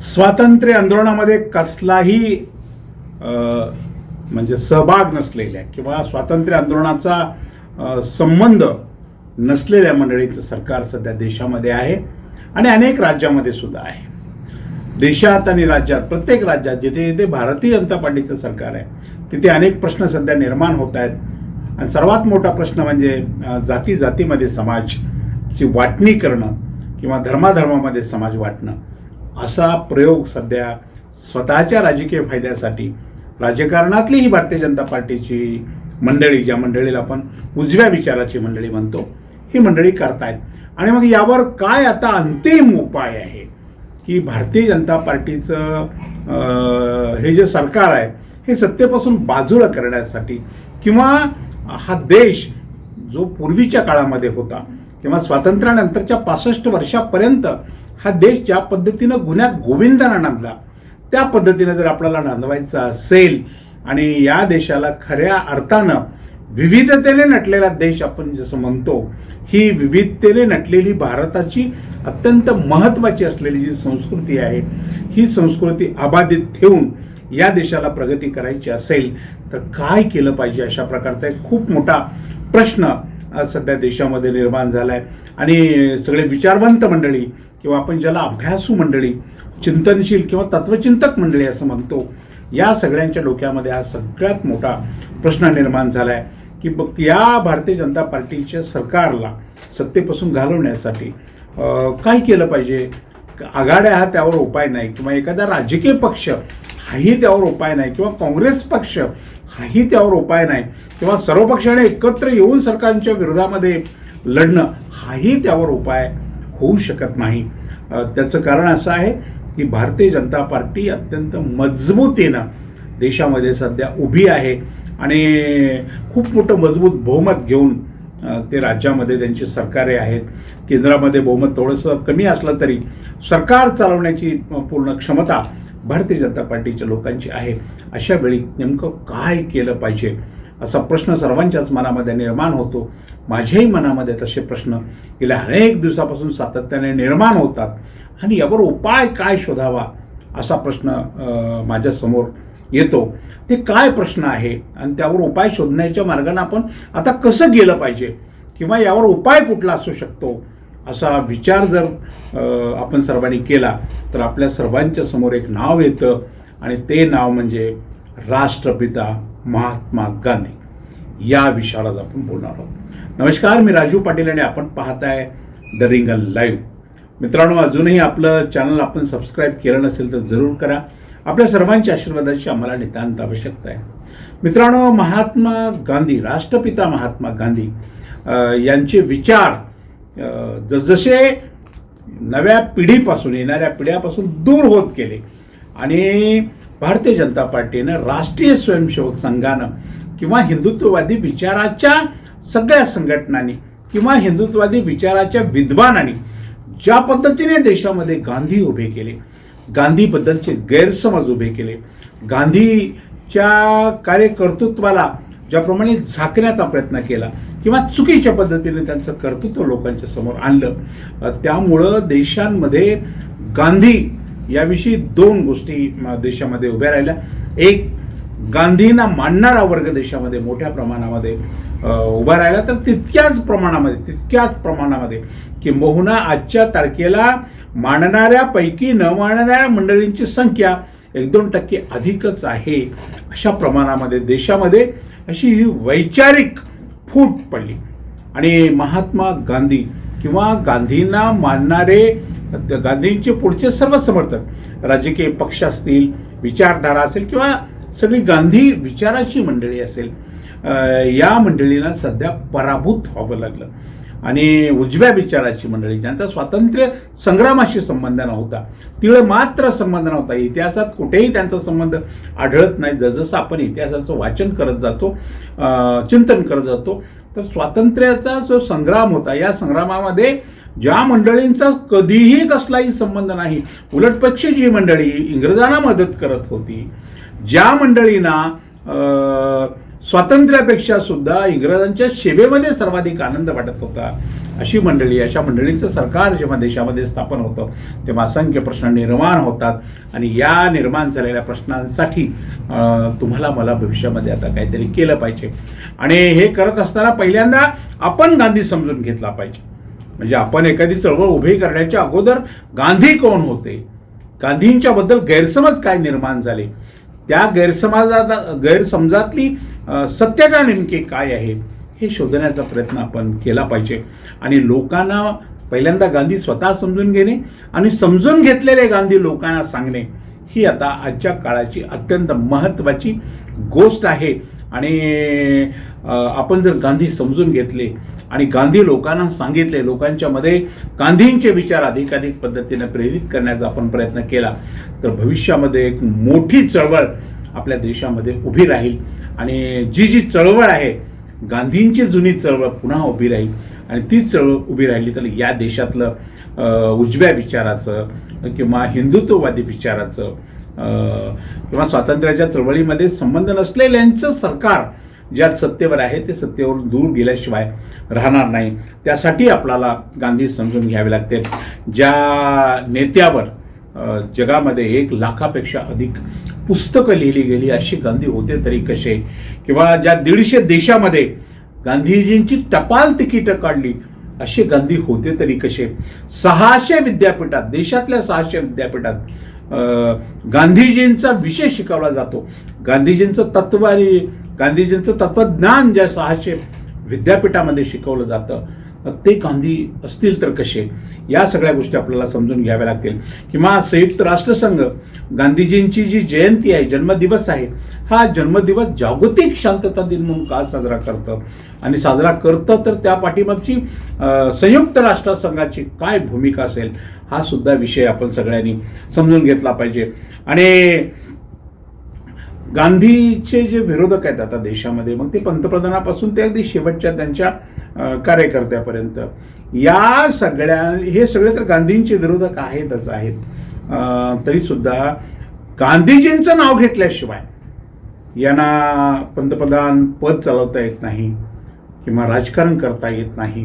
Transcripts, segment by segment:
स्वातंत्र्य आंदोलनामध्ये कसलाही म्हणजे सहभाग नसलेल्या किंवा स्वातंत्र्य आंदोलनाचा संबंध नसलेल्या मंडळीचं सरकार सध्या देशामध्ये आहे आणि अनेक राज्यामध्ये सुद्धा आहे. देशात आणि राज्यात प्रत्येक राज्यात जिथे जिथे भारतीय जनता पार्टीचं सरकार आहे तिथे अनेक प्रश्न सध्या निर्माण होत आहेत. आणि सर्वात मोठा प्रश्न म्हणजे जाती जातीमध्ये समाजची वाटणी करणं किंवा धर्माधर्मामध्ये समाज वाटणं. असा प्रयोग सध्या स्वतःच्या राजकीय फायद्यासाठी राजकारणातली ही भारतीय जनता पार्टीची मंडळी ज्या मंडळीला आपण उजव्या विचाराची मंडळी म्हणतो ही मंडळी करतायत. आणि मग यावर काय आता अंतिम उपाय आहे? की भारतीय जनता पार्टीचं हे जे सरकार आहे हे सत्तेपासून बाजूला करण्यासाठी किंवा हा देश जो पूर्वीच्या काळामध्ये होता किंवा स्वातंत्र्यानंतरच्या पासष्ट वर्षापर्यंत हा देश ज्या पद्धतीनं गुन्ह्यात गोविंदानं नांदला त्या पद्धतीनं जर आपल्याला नांदवायचं असेल आणि या देशाला खऱ्या अर्थानं विविधतेने नटलेला देश आपण जसं म्हणतो ही विविधतेने नटलेली भारताची अत्यंत महत्त्वाची असलेली जी संस्कृती आहे ही संस्कृती अबाधित ठेवून या देशाला प्रगती करायची असेल तर काय केलं पाहिजे अशा प्रकारचा एक खूप मोठा प्रश्न सध्या देशामध्ये निर्माण झाला आहे आणि सगळे विचारवंत मंडळी किंवा आपण ज्याला अभ्यासू मंडळी चिंतनशील किंवा तत्वचिंतक मंडळी असं म्हणतो या सगळ्यांच्या डोक्यामध्ये हा सगळ्यात मोठा प्रश्न निर्माण झाला आहे की बघ या भारतीय जनता पार्टीच्या सरकारला सत्तेपासून घालवण्यासाठी काय केलं पाहिजे? आघाड्या हा त्यावर उपाय नाही किंवा एखादा राजकीय पक्ष हाही त्यावर उपाय नाही किंवा काँग्रेस पक्ष हाही त्यावर उपाय नाही किंवा सर्व पक्षाने एकत्र येऊन सरकारच्या विरोधामध्ये लढणं हाही त्यावर उपाय होऊ शकत नाही. त्याचं कारण असं आहे की भारतीय जनता पार्टी अत्यंत मजबूतीनं देशामध्ये सध्या उभी आहे आणि खूप मोठं मजबूत बहुमत घेऊन ते राज्यामध्ये त्यांची सरकारे आहेत. केंद्रामध्ये बहुमत थोडंसं कमी असलं तरी सरकार चालवण्याची पूर्ण क्षमता भारतीय जनता पार्टीच्या लोकांची आहे. अशा वेळी नेमकं काय केलं पाहिजे? असा प्रश्न सर्वांच्याच मनामध्ये निर्माण होतो. माझ्याही मनामध्ये तसे प्रश्न गेल्या अनेक दिवसापासून सातत्याने निर्माण होतात. आणि यावर उपाय काय शोधावा असा प्रश्न माझ्यासमोर येतो. ते काय प्रश्न आहे? आणि त्यावर उपाय शोधण्याच्या मार्गाने आपण आता कसं गेलं पाहिजे? किंवा यावर उपाय कुठला असू शकतो? असा विचार जर आपण सर्वांनी केला तर आपल्या सर्वांच्या समोर एक नाव येतं. आणि ते नाव म्हणजे राष्ट्रपिता महात्मा गांधी. या विषयावर आपण बोलणार आहोत. नमस्कार मी राजू पाटील आणि आपण पाहताय द रिंगल लाईव्ह मित्रांनो अजूनही आपलं चॅनल आपण सबस्क्राईब केलं नसेल तर जरूर करा. आपल्या सर्वांच्या आशीर्वादाची आम्हाला नितांत आवश्यकता आहे. मित्रांनो महात्मा गांधी राष्ट्रपिता महात्मा गांधी यांचे विचार जसजसे नव्या पिढीपासून येणाऱ्या पिढ्यापासून दूर होत गेले आणि भारतीय जनता पार्टीनं राष्ट्रीय स्वयंसेवक संघानं किंवा हिंदुत्ववादी विचाराच्या सगळ्या संघटनांनी किंवा हिंदुत्ववादी विचाराच्या विद्वानांनी ज्या पद्धतीने देशामध्ये गांधी उभे केले गांधीबद्दलचे गैरसमज उभे केले गांधीच्या कार्यकर्तृत्वाला ज्याप्रमाणे झाकण्याचा प्रयत्न केला किंवा चुकीच्या पद्धतीने त्यांचं कर्तृत्व लोकांच्या समोर आणलं त्यामुळं देशांमध्ये गांधी याविषयी दोन गोष्टी देशामध्ये उभ्या राहिल्या. एक गांधींना मानणारा वर्ग देशामध्ये मोठ्या प्रमाणामध्ये उभा राहिला. तर तितक्याच प्रमाणामध्ये तितक्याच प्रमाणामध्ये किंबहुना आजच्या तारखेला मानणाऱ्यापैकी न मानणाऱ्या मंडळींची संख्या एक दोन टक्के अधिकच आहे अशा प्रमाणामध्ये देशामध्ये अशी ही वैचारिक फूट पडली. आणि महात्मा गांधी किंवा गांधींना मानणारे गांधींचे पुढचे सर्व समर्थक राजकीय पक्ष असतील विचारधारा असेल किंवा सगळी गांधी विचाराची मंडळी असेल या मंडळींना सध्या पराभूत व्हावं लागलं. आणि उजव्या विचाराची मंडळी ज्यांचा स्वातंत्र्य संग्रामाशी संबंध नव्हता तिळ मात्र संबंध नव्हता. इतिहासात कुठेही त्यांचा संबंध आढळत नाही. जसजसं आपण इतिहासाचं वाचन करत जातो चिंतन करत जातो तर स्वातंत्र्याचा जो संग्राम होता या संग्रामामध्ये ज्या मंडळींचा कधीही कसलाही संबंध नाही उलटपक्षी जी मंडळी इंग्रजांना मदत करत होती ज्या मंडळींना स्वातंत्र्यापेक्षा सुद्धा इंग्रजांच्या सेवेमध्ये सर्वाधिक आनंद वाटत होता अशी मंडळी अशा मंडळींचं सरकार जेव्हा देशामध्ये स्थापन होतं तेव्हा असंख्य प्रश्न निर्माण होतात आणि या निर्माण झालेल्या प्रश्नांसाठी तुम्हाला मला भविष्यामध्ये आता काहीतरी केलं पाहिजे. आणि हे करत असताना पहिल्यांदा आपण गांधी समजून घेतला पाहिजे. म्हणजे आपण एखादी चळवळ उभी करण्याच्या अगोदर गांधी कोण होते? गांधींच्या बद्दल गैरसमज काय निर्माण झाले? त्या गैरसमाजात गैरसमजातली सत्यता नेमकी काय आहे? हे शोधण्याचा प्रयत्न आपण केला पाहिजे. आणि लोकांना पहिल्यांदा गांधी स्वतः समजून घेणे आणि समजून घेतलेले गांधी लोकांना सांगणे ही आता आजच्या काळाची अत्यंत महत्त्वाची गोष्ट आहे. आणि आपण जर गांधी समजून घेतले आणि गांधी लोकांना सांगितले लोकांच्या मध्ये गांधींचे विचार अधिकाधिक पद्धतीने प्रेरित करण्याचा आपण प्रयत्न केला तर भविष्यामध्ये एक मोठी चळवळ आपल्या देशामध्ये उभी राहील. आणि जी जी चळवळ आहे गांधींची जुनी चळवळ पुन्हा उभी राहील. आणि ती चळवळ उभी राहिली तर या देशातलं उजव्या विचाराचं किंवा हिंदुत्ववादी विचाराचं किंवा स्वातंत्र्याच्या चळवळीमध्ये संबंध नसलेल्यांचं सरकार ज्यात सत्तेवर आहे ते सत्तेवरून दूर गेल्याशिवाय राहणार नाही. त्यासाठी आपल्याला गांधी समजून घ्यावे लागते. ज्या नेत्यावर जगामध्ये एक लाखापेक्षा अधिक पुस्तकं लिहिली गेली अशी गांधी होते तरी कसे? किंवा ज्या दीडशे देशामध्ये गांधीजींची टपाल तिकीटं काढली असे गांधी होते तरी कसे? सहाशे विद्यापीठात देशातल्या सहाशे विद्यापीठात गांधीजींचा विषय शिकवला जातो. गांधीजींचं तत्व आणि गांधीजींचं तत्वज्ञान ज्या सहाशे विद्यापीठामध्ये शिकवलं जातं ते गांधी असतील तर कसे? या सगळ्या गोष्टी आपल्याला समजून घ्याव्या लागतील. किंवा संयुक्त राष्ट्रसंघ गांधीजींची जी जयंती आहे जन्मदिवस आहे हा जन्मदिवस जागतिक शांतता दिन म्हणून का साजरा करतं? आणि साजरा करतं तर त्या पाठीमागची संयुक्त राष्ट्रसंघाची काय भूमिका असेल? हा सुद्धा विषय आपण सगळ्यांनी समजून घेतला पाहिजे. आणि गांधीचे जे विरोधक आहेत आता देशामध्ये मग ते पंतप्रधानापासून ते अगदी शेवटच्या त्यांच्या कार्यकर्त्यापर्यंत. या सगळ्या हे सगळे तर गांधींचे विरोधक आहेतच आहेत. तरीसुद्धा गांधीजींचं नाव घेतल्याशिवाय यांना पंतप्रधान पद चालवता येत नाही किंवा राजकारण करता येत नाही.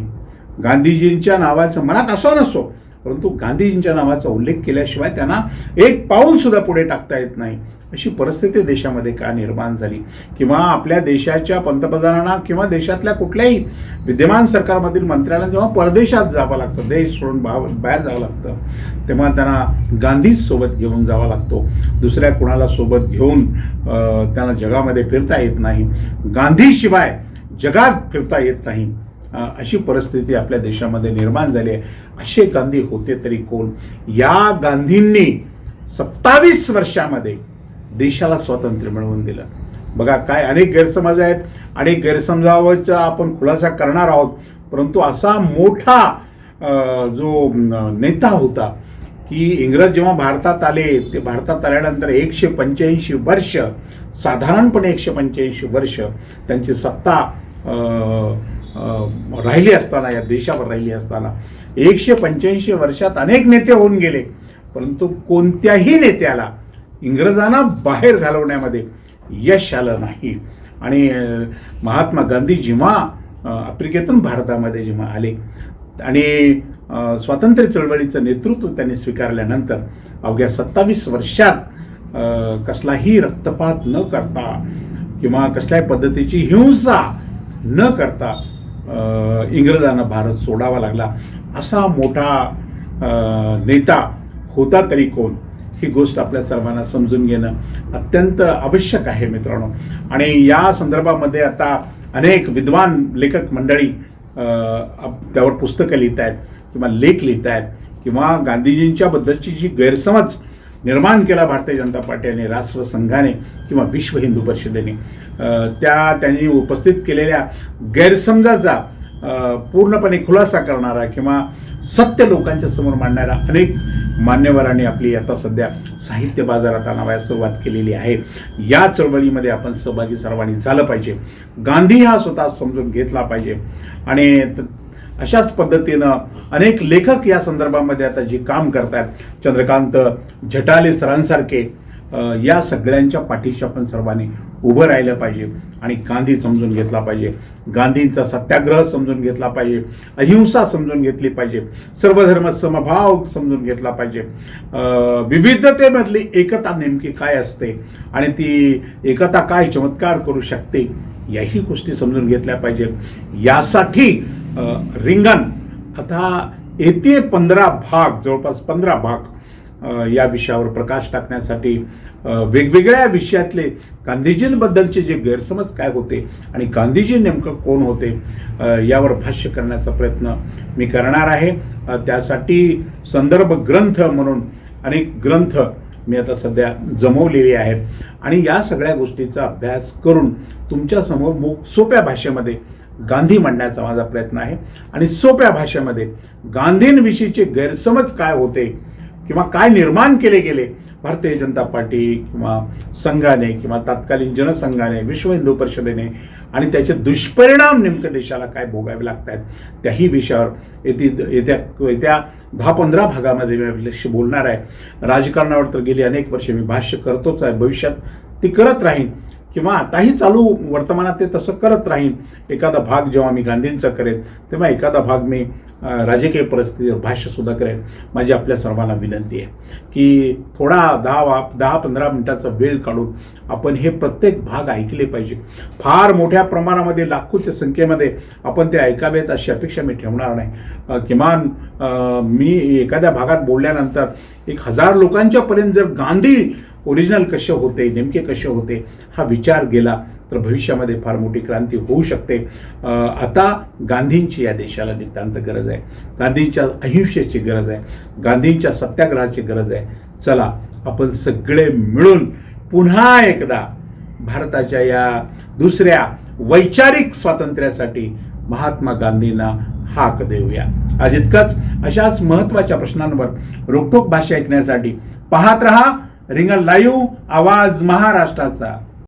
गांधीजींच्या नावाचं मनात असो नसो परंतु गांधीजींच्या नावाचा उल्लेख केल्याशिवाय त्यांना एक पाऊल सुद्धा पुढे टाकता येत नाही. अशी परिस्थिती देशामध्ये का निर्माण झाली? किंवा आपल्या देशाच्या पंतप्रधानांना किंवा देशातल्या कुठल्याही विद्यमान सरकारमधील मंत्र्यांना जेव्हा परदेशात जावं लागतं देश सोडून बाव- बाहेर जावं लागतं तेव्हा त्यांना गांधीच सोबत घेऊन जावा लागतो. दुसऱ्या कुणाला सोबत घेऊन त्यांना जगामध्ये फिरता येत नाही. गांधीशिवाय जगात फिरता येत नाही. अशी परिस्थिती आपल्या देशामध्ये निर्माण झाली आहे. असे गांधी होते तरी कोण? या गांधींनी सत्तावीस वर्षामध्ये देशाला स्वातंत्र्य मिळवून दिलं. बघा काय अनेक गैरसमज आहेत. अनेक गैरसमजावरचा आपण खुलासा करणार आहोत. परंतु असा मोठा जो नेता होता की इंग्रज जेव्हा भारतात आले ते भारतात आल्यानंतर एकशे पंच्याऐंशी वर्ष साधारणपणे एकशे पंच्याऐंशी वर्ष त्यांची सत्ता राहिली असताना या देशावर राहिली असताना. एकशे पंच्याऐंशी वर्षात अनेक नेते होऊन गेले. परंतु कोणत्याही नेत्याला इंग्रजांना बाहेर घालवण्यामध्ये यश आलं नाही. आणि महात्मा गांधी जेव्हा आफ्रिकेतून भारतामध्ये जेव्हा आले आणि स्वातंत्र्य चळवळीचं नेतृत्व त्यांनी स्वीकारल्यानंतर अवघ्या सत्तावीस वर्षात कसलाही रक्तपात न करता किंवा कसल्याही पद्धतीची हिंसा न करता इंग्रजांना भारत सोडावा लागला. असा मोठा नेता होता तरी कोण? ही गोष्ट आपल्या सर्वांना समजून घेणं अत्यंत आवश्यक आहे मित्रांनो. आणि या संदर्भामध्ये आता अनेक विद्वान लेखक मंडळी त्यावर पुस्तकं लिहित आहेत किंवा लेख लिहित आहेत किंवा गांधीजींच्याबद्दलची जी गैरसमज निर्माण केला भारतीय जनता पार्टी आणि राष्ट्रसंघाने किंवा विश्व हिंदू परिषदेने त्या त्यांनी उपस्थित केलेल्या गैरसमजाचा पूर्णपणे खुलासा करणारा किंवा सत्य लोकांच्या समोर मांडणारा अनेक मान्यवरांनी आपली आता सध्या साहित्य बाजारात आणावयास सुरुवात केलेली आहे. या चळवळीमध्ये आपण सहभागी सर्वांनी झालं पाहिजे. गांधी हा स्वतः समजून घेतला पाहिजे. आणि त- अशाच पद्धतीनं अनेक लेखक या संदर्भामध्ये आता जे काम करतात चंद्रकांत झटाले सरांसारखे या सगळ्यांच्या पाठीशी आपण सर्वांनी उभं राहिलं पाहिजे आणि गांधी समजून घेतला पाहिजे. गांधींचा सत्याग्रह समजून घेतला पाहिजे. अहिंसा समजून घेतली पाहिजे. सर्वधर्म समभाव समजून घेतला पाहिजे. विविधतेमधली एकता नेमकी काय असते आणि ती एकता काय चमत्कार करू शकते याही गोष्टी समजून घेतल्या पाहिजे यासाठी रिंगण आता येते पंधरा भाग जवळपास पंधरा भाग या विषयावर प्रकाश टाकण्यासाठी वेगवेगळ्या विषयातले गांधीजींबद्दलचे जे गैरसमज काय होते आणि गांधीजी नेमकं कोण होते यावर भाष्य करण्याचा प्रयत्न मी करणार आहे. त्यासाठी संदर्भ ग्रंथ म्हणून अनेक ग्रंथ मी आता सध्या जमवलेले आहेत. आणि या सगळ्या गोष्टीचा अभ्यास करून तुमच्यासमोर मूक सोप्या भाषेमध्ये गांधी मांडण्याचा माझा प्रयत्न आहे. आणि सोप्या भाषेमध्ये गांधींविषयीचे गैरसमज काय होते किंवा काय निर्माण केले गेले भारतीय जनता पार्टी किंवा संघाने किंवा तत्कालीन जनसंघाने विश्व हिंदू परिषदेने आणि त्याचे दुष्परिणाम नेमकं देशाला काय भोगावे लागत आहेत त्याही विषयावर येती येत्या येत्या दहा पंधरा भागामध्ये मी आपल्याशी बोलणार आहे. राजकारणावर तर गेली अनेक वर्षे मी भाष्य करतोच आहे. भविष्यात ती करत राहीन. किंवा आताही चालू वर्तमानात ते तसं करत राहीन. एखादा भाग जेव्हा मी गांधींचा करेन तेव्हा एखादा भाग मी राजकीय परिस्थितीवर भाष्यसुद्धा करेन. माझी आपल्या सर्वांना विनंती आहे की थोडा दहा वा- दहा पंधरा मिनटाचा वेळ काढून आपण हे प्रत्येक भाग ऐकले पाहिजे. फार मोठ्या प्रमाणामध्ये लाखोच्या संख्येमध्ये आपण ते ऐकावेत अशी अपेक्षा मी ठेवणार नाही. किमान मी एखाद्या भागात बोलल्यानंतर एक हजार लोकांच्यापर्यंत जर गांधी ओरिजिनल कसे होते नेमके कसे होते हा विचार गेला तर भविष्यामध्ये फार मोठी क्रांती होऊ शकते. आता गांधींची या देशाला नितांत गरज आहे. गांधींच्या अहिंसेची गरज आहे. गांधींच्या सत्याग्रहाची गरज आहे. चला आपण सगळे मिळून पुन्हा एकदा भारताच्या या दुसऱ्या वैचारिक स्वातंत्र्यासाठी महात्मा गांधींना हाक देऊया. आज इतकंच. अशाच महत्त्वाच्या प्रश्नांवर रोखोक भाषा ऐकण्यासाठी पाहत रहा. रिंगण लाईव्ह आवाज महाराष्ट्राचा.